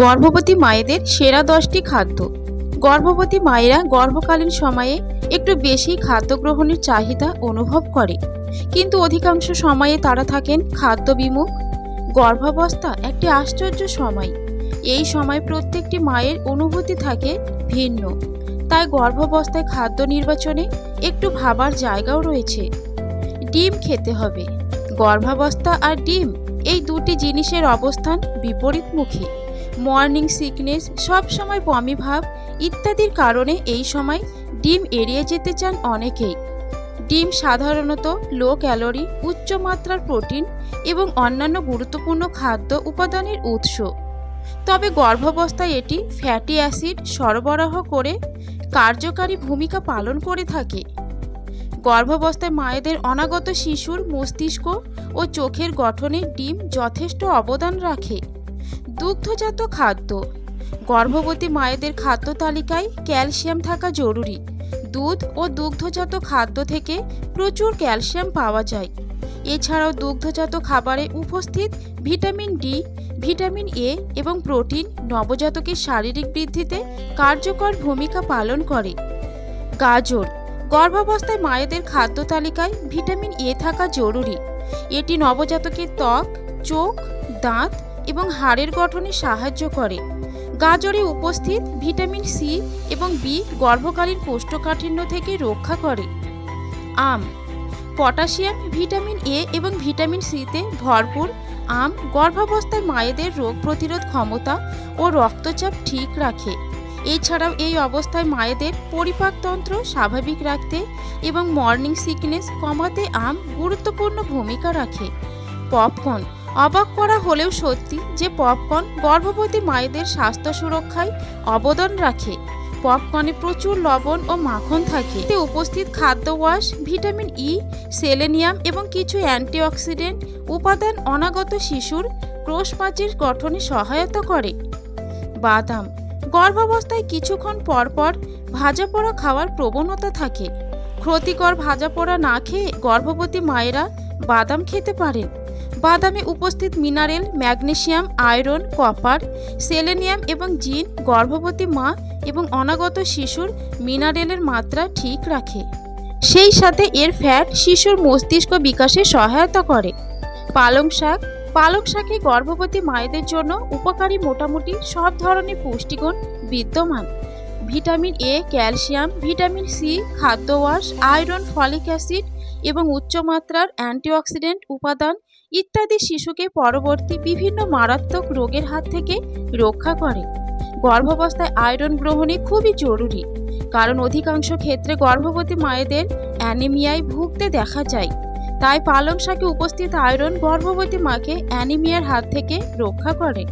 গর্ভবতী মায়েদের সেরা দশটি খাদ্য। গর্ভবতী মায়েরা গর্ভকালীন সময়ে একটু বেশি খাদ্য গ্রহণের চাহিদা অনুভব করে। কিন্তু অধিকাংশ সময়ে তারা থাকেন খাদ্য বিমুখ। গর্ভাবস্থা একটি আশ্চর্য সময়। এই সময় প্রত্যেকটি মায়ের অনুভূতি থাকে ভিন্ন। তাই গর্ভাবস্থায় খাদ্য নির্বাচনে একটু ভাবার জায়গাও রয়েছে। ডিম খেতে হবে। গর্ভাবস্থা আর ডিম এই দুটি জিনিসের অবস্থান বিপরীতমুখী। মর্নিং সিকনেস সবসময় বমি ভাব ইত্যাদির কারণে এই সময় ডিম এড়িয়ে যেতে চান অনেকেই। ডিম সাধারণত লো ক্যালোরি উচ্চ মাত্রার প্রোটিন এবং অন্যান্য গুরুত্বপূর্ণ খাদ্য উপাদানের উৎস। তবে গর্ভাবস্থায় এটি ফ্যাটি অ্যাসিড সরবরাহ করে কার্যকারী ভূমিকা পালন করে থাকে। গর্ভাবস্থায় মায়েদের অনাগত শিশুর মস্তিষ্ক ও চোখের গঠনে ডিম যথেষ্ট অবদান রাখে। দুগ্ধজাত খাদ্য। গর্ভবতী মায়েদের খাদ্য তালিকায় ক্যালসিয়াম থাকা জরুরি। দুধ ও দুগ্ধজাত খাদ্য থেকে প্রচুর ক্যালসিয়াম পাওয়া যায়। এছাড়াও দুগ্ধজাত খাবারে উপস্থিত ভিটামিন ডি, ভিটামিন এ এবং প্রোটিন নবজাতকের শারীরিক বৃদ্ধিতে কার্যকর ভূমিকা পালন করে। গাজর। গর্ভাবস্থায় মায়েদের খাদ্য তালিকায় ভিটামিন এ থাকা জরুরি। এটি নবজাতকের ত্বক, চোখ, দাঁত এবং হাড়ের গঠনে সাহায্য করে। গাজরে উপস্থিত ভিটামিন সি এবং বি গর্ভকালীন কোষ্ঠকাঠিন্য থেকে রক্ষা করে। আম, পটাশিয়াম, ভিটামিন এ এবং ভিটামিন সিতে ভরপুর আম গর্ভাবস্থায় মায়েদের রোগ প্রতিরোধ ক্ষমতা ও রক্তচাপ ঠিক রাখে। এছাড়াও এই অবস্থায় মায়েদের পরিপাকতন্ত্র স্বাভাবিক রাখতে এবং মর্নিং সিকনেস কমাতে আম গুরুত্বপূর্ণ ভূমিকা রাখে। পপকর্ন অবাক করা হলেও সত্যি যে পপকর্ন গর্ভবতী মায়েদের স্বাস্থ্য সুরক্ষায় অবদান রাখে। পপকর্নে প্রচুর লবণ ও মাখন থাকে। এতে উপস্থিত খাদ্য ওয়াশ, ভিটামিন ই সেলেনিয়াম এবং কিছু অ্যান্টিঅক্সিডেন্ট উপাদান অনাগত শিশুর ক্রোশমাচির গঠনে সহায়তা করে। বাদাম, গর্ভাবস্থায় কিছুক্ষণ পরপর ভাজা পোড়া খাওয়ার প্রবণতা থাকে। ক্ষতিকর ভাজা পোড়া না খেয়ে গর্ভবতী মায়েরা বাদাম খেতে পারেন। বাদামে উপস্থিত mineral, magnesium, iron, copper, selenium এবং জিন, গর্ভবতী মা এবং অনাগত শিশুর মিনারেলের মাত্রা ঠিক রাখে। সেই সাথে এর ফ্যাট শিশুর মস্তিষ্ক বিকাশে সহায়তা করে। পালং শাক, পালং শাকে গর্ভবতী মায়েদের জন্য উপকারী মোটামুটি সব ধরনের পুষ্টিগুণ বিদ্যমান। Vitamin A, calcium, vitamin C, খাদ্য ওয়াশ, আয়রন, ফলিক অ্যাসিড এবং উচ্চমাত্রার অ্যান্টিঅক্সিডেন্ট উপাদান ইত্যাদি শিশুকে পরবর্তী বিভিন্ন মারাত্মক রোগের হাত থেকে রক্ষা করে। গর্ভাবস্থায় আয়রন গ্রহণে খুবই জরুরি, কারণ অধিকাংশ ক্ষেত্রে গর্ভবতী মায়েদের অ্যানিমিয়ায় ভুগতে দেখা যায়। তাই পালং শাকে উপস্থিত আয়রন গর্ভবতী মাকে অ্যানিমিয়ার হাত থেকে রক্ষা করে।